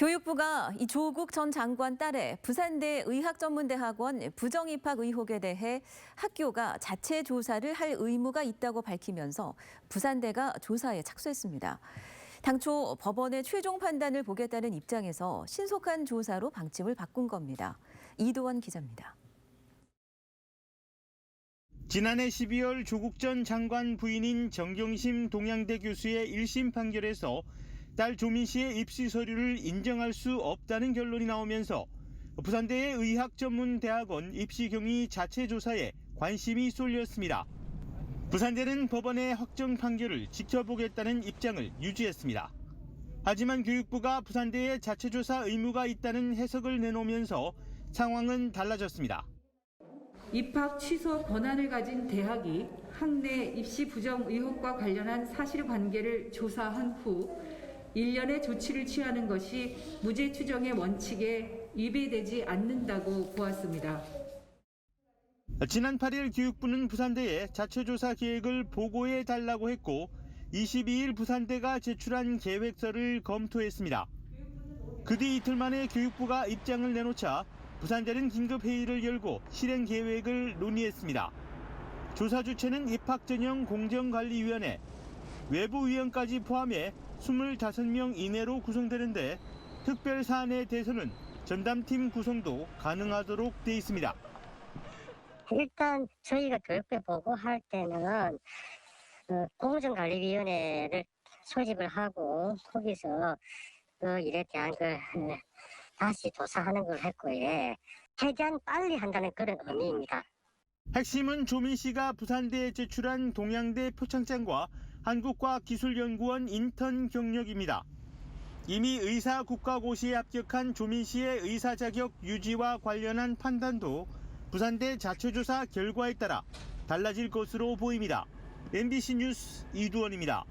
교육부가 이 조국 전 장관 딸의 부산대 의학전문대학원 부정입학 의혹에 대해 학교가 자체 조사를 할 의무가 있다고 밝히면서 부산대가 조사에 착수했습니다. 당초 법원의 최종 판단을 보겠다는 입장에서 신속한 조사로 방침을 바꾼 겁니다. 이도원 기자입니다. 지난해 12월 조국 전 장관 부인인 정경심 동양대 교수의 1심 판결에서 딸 조민 씨의 입시 서류를 인정할 수 없다는 결론이 나오면서 부산대의 의학전문대학원 입시경위 자체 조사에 관심이 쏠렸습니다. 부산대는 법원의 확정 판결을 지켜보겠다는 입장을 유지했습니다. 하지만 교육부가 부산대에 자체 조사 의무가 있다는 해석을 내놓으면서 상황은 달라졌습니다. 입학 취소 권한을 가진 대학이 학내 입시 부정 의혹과 관련한 사실관계를 조사한 후 일련의 조치를 취하는 것이 무죄 추정의 원칙에 위배되지 않는다고 보았습니다. 지난 8일 교육부는 부산대에 자체조사 계획을 보고해 달라고 했고 22일 부산대가 제출한 계획서를 검토했습니다. 그 뒤 이틀 만에 교육부가 입장을 내놓자 부산대는 긴급 회의를 열고 실행 계획을 논의했습니다. 조사 주체는 입학전형 공정관리위원회, 외부위원까지 포함해 25명 이내로 구성되는데 특별 사안에 대해서는 전담팀 구성도 가능하도록 돼 있습니다. 일단 저희가 교육부에 보고할 때는 그 공정관리위원회를 소집을 하고 거기서 그 일에 대한 그 어, 다시 조사하는 걸 했고요. 예. 최대한 빨리 한다는 그런 의미입니다. 핵심은 조민 씨가 부산대에 제출한 동양대 표창장과 한국과학기술연구원 인턴 경력입니다. 이미 의사 국가고시에 합격한 조민 씨의 의사 자격 유지와 관련한 판단도 부산대 자체조사 결과에 따라 달라질 것으로 보입니다. MBC 뉴스 이두원입니다.